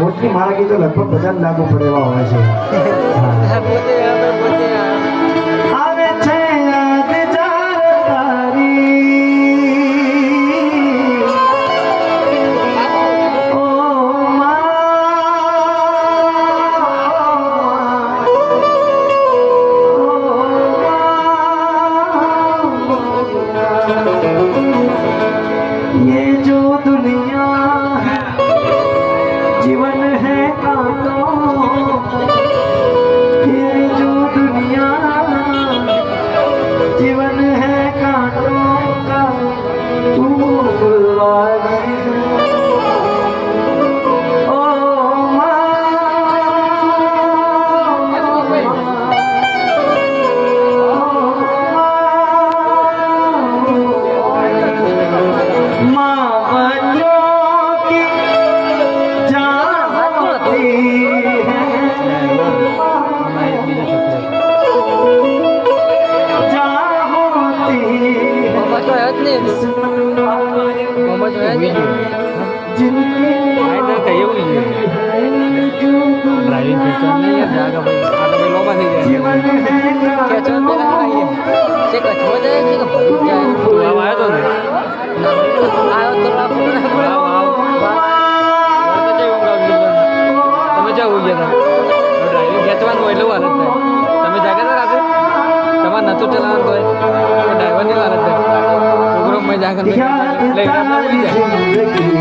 Mostly મારા ગીતો લગભગ બધા જ લાગુ પડે એવા હોય છે. ડ્રાઇવિંગ નહીં યાર જાગા ભાઈ આ તો ભાઈ લોબા આવ્યો તો ને આવ્યો તો ના તમે જઈ તમે જાવ ગયા ડ્રાઇવિંગ ખેંચવાનું હોય એટલે વાર તમે જાગે તો રાતે તમારે નતું ચલાવવાનું હોય ડ્રાઈવરની વાર જ થાય મજા લઈ જાય